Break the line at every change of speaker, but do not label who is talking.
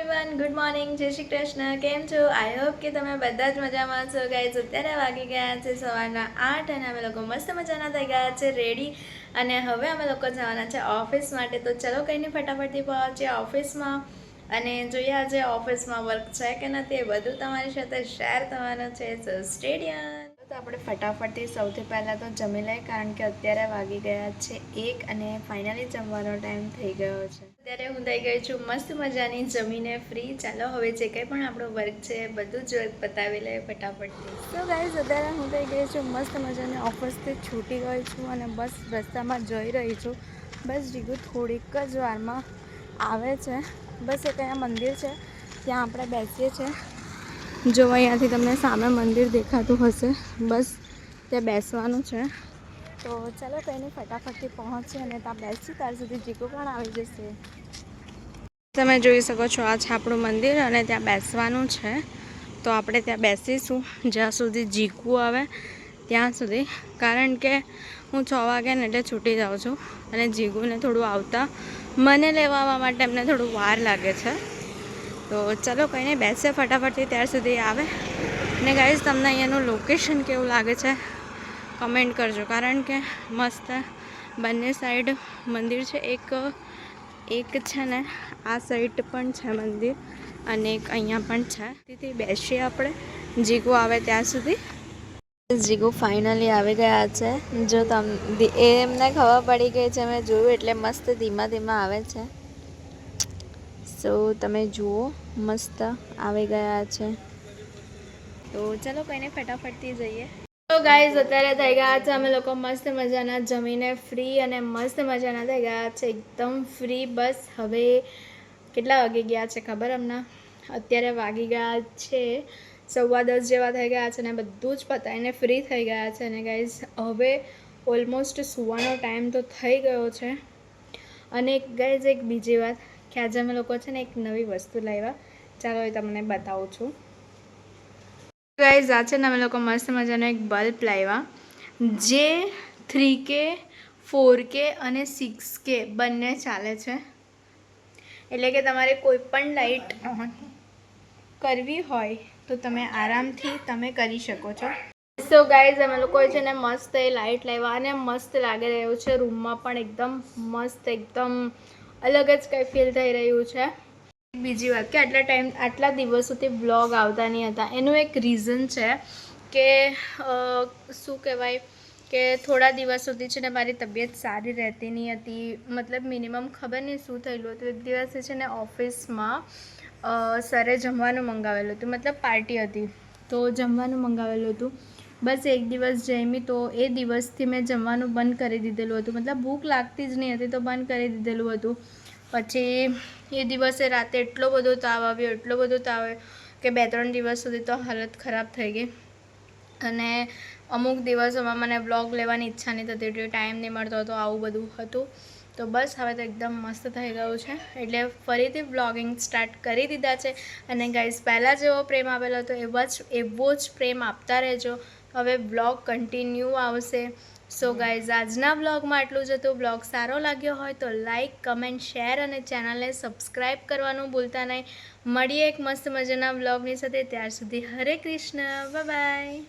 Everyone good morning જય શ્રી કૃષ્ણ. કેમ છો? આઈ હોપ કે તમે બધા જ મજામાં છો ગાઈઝ અત્યારે વાગી ગયા છે સવારના આઠ અને અમે લોકો મસ્ત મજાના થઈ ગયા છે રેડી અને હવે અમે લોકો જવાના છે ઓફિસ માટે. તો ચલો કંઈ નહીં ફટાફટથી પહોંચીએ ઓફિસમાં અને જોઈએ આજે ઓફિસમાં વર્ક છે કે નથી એ બધું તમારી સાથે શેર થવાનું છે. સ્ટેડિયમ તો આપણે ફટાફટથી સૌથી પહેલાં તો જમી લઈએ, કારણ કે અત્યારે વાગી ગયા છે એક અને ફાઇનલી જમવાનો ટાઈમ થઈ ગયો છે. અત્યારે હું થઈ ગઈ છું મસ્ત મજાની જમીને ફ્રી ચાલો, હવે જે કંઈ પણ આપણો વર્ક છે બધું જ વર્ક પતાવી લઈએ ફટાફટથી. તો ગાઈઝ અત્યારે હું થઈ ગઈ છું મસ્ત મજાની ઓફિસથી છૂટી ગઈ છું અને બસ રસ્તામાં જઈ રહી છું. બસ જીગું થોડીક જ વારમાં આવે છે. બસ એક અહીંયા મંદિર છે, ત્યાં આપણે બેસીએ છીએ. જો અહીંયાથી તમને સામે મંદિર દેખાતું હશે. બસ, ત્યાં બેસવાનું છે. તો ચાલો કંઈને ફટાફટથી પહોંચીએ અને ત્યાં બેસી ત્યાર સુધી જીકુ પણ આવી જશે. તમે જોઈ શકો છો આ છે આપણું મંદિર અને ત્યાં બેસવાનું છે. તો આપણે ત્યાં બેસીશું. જ્યાં સુધી જીકુ આવે, ત્યાં સુધી. કારણ કે હું છ વાગે ને એટલે છૂટી જાઉં છું અને જીગુને થોડું આવતા મને લેવા માટે એમને થોડું વાર લાગે છે. તો ચલો કંઈ નહીં બેસે ફટાફટથી ત્યાર સુધી આવે. ને ગાઈઝ તમને અહીંયાનું લોકેશન કેવું લાગે છે? કમેન્ટ કરજો, કારણ કે મસ્ત બંને સાઈડ મંદિર છે. એક એક છે ને આ સાઈડ પણ છે મંદિર અને એક અહીંયા પણ છે. તેથી બેસીએ આપણે. જીગુ આવે ત્યાં સુધી. જીગુ ફાઇનલી આવી ગયા છે. જો તમ એમને ખબર પડી ગઈ છે, મેં જોયું એટલે મસ્ત ધીમા ધીમા આવે છે. સો તમે જુઓ, મસ્ત આવી ગયા છે. તો ચલો કોઈને ફટાફટથી જઈએ. તો ગાઈઝ અત્યારે થઈ ગયા છે. અમે લોકો મસ્ત મજાના જમીને ફ્રી અને મસ્ત મજાના થઈ ગયા છે. એકદમ ફ્રી બસ. હવે કેટલા વાગી ગયા છે ખબર હમણાં? અત્યારે વાગી ગયા છે સવા દસ જેવા થઈ ગયા છે અને બધું જ પતાવીને ફ્રી થઈ ગયા છે અને ગાઈઝ હવે ઓલમોસ્ટ સુવાનો ટાઈમ તો થઈ ગયો છે. અને ગાઈઝ એક બીજી વાત. કે આજે અમે લોકો છે ને એક નવી વસ્તુ લાવ્યા. ચાલો એ તમને બતાવું છું. ગાઈઝ આ છે ને અમે લોકો મસ્ત મજાનો એક બલ્બ લાવ્યા. જે થ્રી કે, ફોર કે અને સિક્સ કે બંને ચાલે છે. એટલે કે તમારે કોઈ પણ લાઇટ કરવી હોય તો તમે આરામથી તમે કરી શકો છો. સો ગાઈઝ અમે લોકો છે ને મસ્ત એ લાઇટ લાવ્યા અને મસ્ત લાગી રહ્યું છે. રૂમમાં પણ એકદમ મસ્ત, એકદમ અલગ જ કંઈ ફીલ થઈ રહ્યું છે. બીજી વાત કે આટલા ટાઈમ, આટલા દિવસોથી બ્લોગ આવતા નહીં હતા. એનું એક રીઝન છે કે શું કહેવાય કે થોડા દિવસ સુધી છે ને મારી તબિયત સારી રહેતી નહીં હતી. મતલબ મિનિમમ ખબર નહીં શું થયેલું હતું. એક દિવસે છે ને ઓફિસમાં સરે જમવાનું મંગાવેલું હતું. મતલબ પાર્ટી હતી. તો જમવાનું મંગાવેલું હતું. બસ એક દિવસ જમી તો એ દિવસથી મેં જમવાનું બંધ કરી દીધેલું હતું. મતલબ ભૂખ લાગતી જ નહીં હતી તો બંધ કરી દીધેલું હતું. પછી એ દિવસે રાતે એટલો બધો તાવ આવ્યો, એટલો બધો તાવ કે બે ત્રણ દિવસ સુધી તો હાલત ખરાબ થઈ ગઈ. અને અમુક દિવસોમાં મને બ્લોગ લેવાની ઈચ્છા નહીં થતી એટલે ટાઈમ નહીં મળતો હતો, આવું બધું હતું. તો બસ હવે તો એકદમ મસ્ત થઈ ગયું છે. એટલે ફરીથી બ્લોગિંગ સ્ટાર્ટ કરી દીધા છે. અને ગાઈઝ પહેલાં જેવો પ્રેમ આવેલો હતો, એવો જ એવો જ પ્રેમ આપતા રહેજો. હવે બ્લોગ કન્ટિન્યુ આવશે. સો ગાઈઝ આજના બ્લોગમાં આટલું જ હતું. બ્લોગ સારો લાગ્યો હોય તો લાઇક કમેન્ટ શેર અને ચેનલને સબસ્ક્રાઈબ કરવાનું ભૂલતા નહીં. મળીએ એક મસ્ત મજાના બ્લોગની સાથે. ત્યાર સુધી હરે કૃષ્ણ. બાય